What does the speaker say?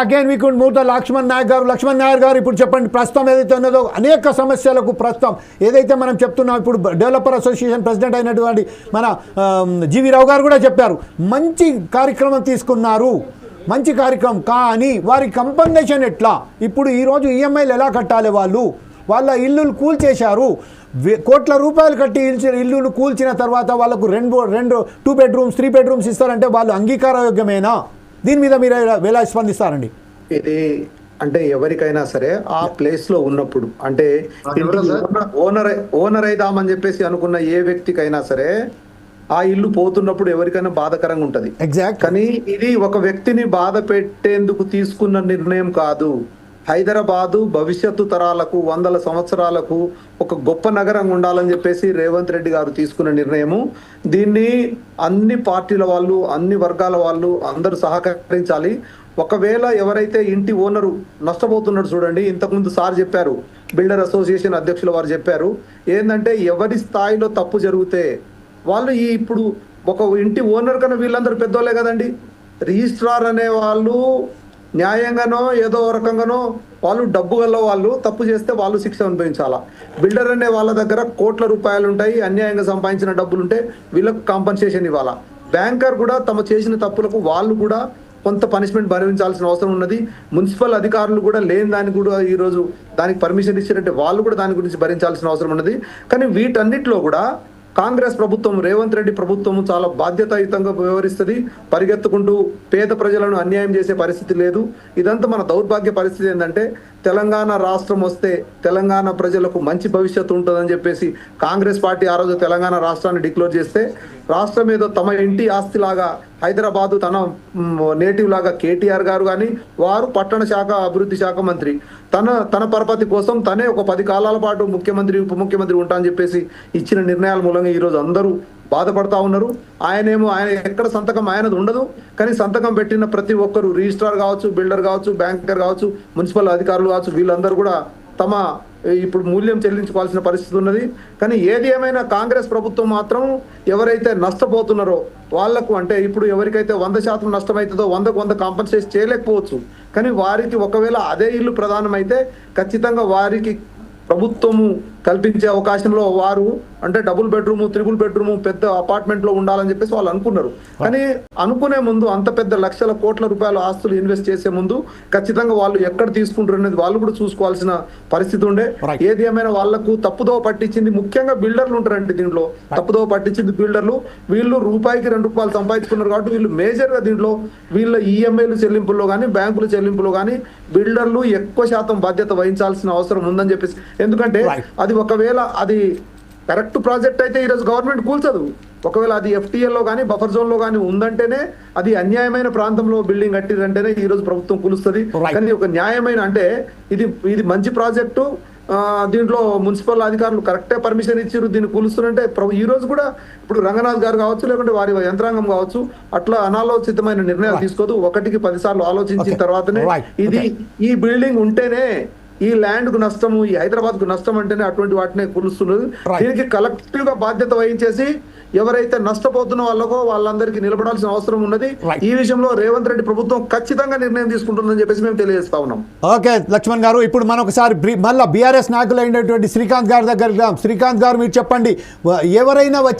Again we could move the Lakshman Naik గారు లక్ష్మణ్ నాయర్ గారు ఇప్పుడు చెప్పండి. ప్రస్తుతం ఏదైతే ఉన్నదో అనేక సమస్యలకు ప్రస్తుతం ఏదైతే మనం చెప్తున్నాం ఇప్పుడు డెవలపర్ అసోసియేషన్ ప్రెసిడెంట్ అయినటువంటి మన um, జీవి రావు గారు కూడా చెప్పారు. మంచి కార్యక్రమం తీసుకున్నారు. మంచి కార్యక్రమం. కానీ వారి కంపన్సేషన్ ఎట్లా? ఇప్పుడు ఈరోజు ఈఎంఐలు ఎలా కట్టాలి వాళ్ళు? వాళ్ళ ఇల్లులు కూల్చేశారు. కోట్ల రూపాయలు కట్టి ఇల్లును ఇల్లులు కూల్చిన తర్వాత వాళ్ళకు రెండు రెండు టూ బెడ్రూమ్స్ త్రీ బెడ్రూమ్స్ ఇస్తారంటే వాళ్ళు అంగీకారయోగ్యమేనా? దీని మీద మీరు ఎలా- స్పందిస్తారండి? ఇది అంటే ఎవరికైనా సరే ఆ ప్లేస్లో ఉన్నప్పుడు అంటే? ఓనర్ ఓనర్ అయిదామని చెప్పేసి అనుకున్న ఏ వ్యక్తికైనా సరే ఆ ఇల్లు పోతున్నప్పుడు ఎవరికైనా బాధకరంగా ఉంటది. ఎగ్జాక్ట్ కానీ ఇది ఒక వ్యక్తిని బాధ పెట్టేందుకు తీసుకున్న నిర్ణయం కాదు. హైదరాబాదు భవిష్యత్తు తరాలకు వందల సంవత్సరాలకు ఒక గొప్ప నగరం ఉండాలని చెప్పేసి రేవంత్ రెడ్డి గారు తీసుకున్న నిర్ణయము. దీన్ని అన్ని పార్టీల వాళ్ళు అన్ని వర్గాల వాళ్ళు అందరూ సహకరించాలి. ఒకవేళ ఎవరైతే ఇంటి ఓనరు నష్టపోతున్నాడు చూడండి ఇంతకుముందు సార్ చెప్పారు బిల్డర్ అసోసియేషన్ అధ్యక్షుల వారు చెప్పారు ఏంటంటే ఎవరి స్థాయిలో తప్పు జరిగితే వాళ్ళు ఈ ఇప్పుడు ఒక ఇంటి ఓనర్ కన్నా వీళ్ళందరూ పెద్దోళ్ళే కదండి. రిజిస్ట్రార్ అనే వాళ్ళు న్యాయంగానో ఏదో రకంగానో వాళ్ళు డబ్బు గల వాళ్ళు తప్పు చేస్తే వాళ్ళు శిక్ష అనుభవించాలా? బిల్డర్ అనే వాళ్ళ దగ్గర కోట్ల రూపాయలు ఉంటాయి అన్యాయంగా సంపాదించిన డబ్బులు ఉంటే వీళ్ళకు కాంపన్సేషన్ ఇవ్వాలా? బ్యాంకర్ కూడా తమ చేసిన తప్పులకు వాళ్ళు కూడా కొంత పనిష్మెంట్ భరించాల్సిన అవసరం ఉన్నది. మున్సిపల్ అధికారులు కూడా లేని దానికి కూడా ఈరోజు దానికి పర్మిషన్ ఇచ్చారంటే వాళ్ళు కూడా దాని గురించి భరించాల్సిన అవసరం ఉన్నది. కానీ వీటన్నిటిలో కూడా కాంగ్రెస్ ప్రభుత్వం రేవంత్ రెడ్డి ప్రభుత్వం చాలా బాధ్యతాయుతంగా వ్యవహరిస్తుంది. పరిగెత్తుకుంటూ పేద ప్రజలను అన్యాయం చేసే పరిస్థితి లేదు. ఇదంతా మన దౌర్భాగ్య పరిస్థితి ఏంటంటే తెలంగాణ రాష్ట్రం వస్తే తెలంగాణ ప్రజలకు మంచి భవిష్యత్తు ఉంటుందని చెప్పేసి కాంగ్రెస్ పార్టీ ఆ రోజు తెలంగాణ రాష్ట్రాన్ని డిక్లేర్ చేస్తే రాష్ట్రం ఏదో తమ ఇంటి ఆస్తిలాగా హైదరాబాదు తన నేటివ్ లాగా కేటీఆర్ గారు కానీ వారు పట్టణ శాఖ అభివృద్ధి శాఖ మంత్రి. తన తన పరపతి కోసం తనే ఒక పది కాలాల పాటు ముఖ్యమంత్రి ఉప ముఖ్యమంత్రి ఉంటా అని చెప్పేసి ఇచ్చిన నిర్ణయాల మూలంగా ఈ రోజు అందరూ బాధపడతా ఉన్నారు. ఆయనేమో ఆయన ఎక్కడ సంతకం ఆయనది ఉండదు. కానీ సంతకం పెట్టిన ప్రతి ఒక్కరు రిజిస్ట్రార్ కావచ్చు బిల్డర్ కావచ్చు బ్యాంకర్ కావచ్చు మున్సిపల్ అధికారులు కావచ్చు వీళ్ళందరూ కూడా తమ ఇప్పుడు మూల్యం చెల్లించుకోవాల్సిన పరిస్థితి ఉన్నది. కానీ ఏది ఏమైనా కాంగ్రెస్ ప్రభుత్వం మాత్రం ఎవరైతే నష్టపోతున్నారో వాళ్ళకు అంటే ఇప్పుడు ఎవరికైతే వంద శాతం నష్టమవుతుందో వందకు వంద కాంపన్సేషన్ చేయలేకపోవచ్చు. కానీ వారికి ఒకవేళ అదే ఇల్లు ప్రధానమైతే ఖచ్చితంగా వారికి ప్రభుత్వము కల్పించే అవకాశంలో వారు అంటే డబుల్ బెడ్రూమ్ త్రిబుల్ బెడ్రూమ్ పెద్ద అపార్ట్మెంట్లో ఉండాలని చెప్పేసి వాళ్ళు అనుకున్నారు. కానీ అనుకునే ముందు అంత పెద్ద లక్షల కోట్ల రూపాయల ఆస్తులు ఇన్వెస్ట్ చేసే ముందు ఖచ్చితంగా వాళ్ళు ఎక్కడ తీసుకుంటారు అనేది వాళ్ళు కూడా చూసుకోవాల్సిన పరిస్థితి ఉండే. ఏది ఏమైనా వాళ్ళకు తప్పుదోవ పట్టించింది ముఖ్యంగా బిల్డర్లు ఉంటారండి దీంట్లో. తప్పుదోవ పట్టించింది బిల్డర్లు వీళ్ళు రూపాయికి రెండు రూపాయలు సంపాదించుకున్నారు కాబట్టి వీళ్ళు మేజర్గా దీంట్లో వీళ్ళ ఈఎంఐలు చెల్లింపుల్లో కానీ బ్యాంకుల చెల్లింపులో కానీ బిల్డర్లు ఎక్కువ శాతం బాధ్యత వహించాల్సిన అవసరం ఉందని చెప్పేసి. ఎందుకంటే. అది ఒకవేళ అది కరెక్ట్ ప్రాజెక్ట్ అయితే ఈరోజు గవర్నమెంట్ కూల్చదు ఒకవేళ అది FTL లో కానీ బఫర్ జోన్లో కానీ ఉందంటేనే అది అన్యాయమైన ప్రాంతంలో బిల్డింగ్ కట్టిరంటేనే ఈ రోజు ప్రభుత్వం కూలుస్తుంది. కానీ ఒక న్యాయమైన అంటే ఇది ఇది మంచి ప్రాజెక్టు ఆ, దీంట్లో మున్సిపల్ అధికారులు కరెక్టే పర్మిషన్ ఇచ్చారు దీన్ని కూలుస్తున్నంటే ప్రభు- ఈ రోజు కూడా ఇప్పుడు రంగనాథ్ గారు కావచ్చు లేకుంటే వారి యంత్రాంగం కావచ్చు అట్లా అనాలోచితమైన నిర్ణయాలు. తీసుకోదు ఒకటికి పదిసార్లు ఆలోచించిన. తర్వాతనే. ఇది. ఈ బిల్డింగ్ ఉంటేనే ఈ ల్యాండ్కు నష్టము ఈ హైదరాబాద్కు నష్టం అంటేనే అటువంటి వాటిని కూలుస్తున్నది. దీనికి కలెక్టివ్గా బాధ్యత వహించేసి ఎవరైతే నష్టపోతున్న వాళ్ళకో వాళ్ళందరికీ నిలబడాల్సిన అవసరం ఉన్నది. ఈ విషయంలో రేవంత్ రెడ్డి ప్రభుత్వం ఖచ్చితంగా నిర్ణయం తీసుకుంటుందని చెప్పేసి మేము తెలియజేస్తా ఉన్నాం. ఓకే లక్ష్మణ్ గారు ఇప్పుడు మనం ఒకసారి మళ్ళా బీఆర్ఎస్ నాయకులు అయినటువంటి శ్రీకాంత్ గారి దగ్గర శ్రీకాంత్ గారు మీరు చెప్పండి. ఎవరైనా వచ్చి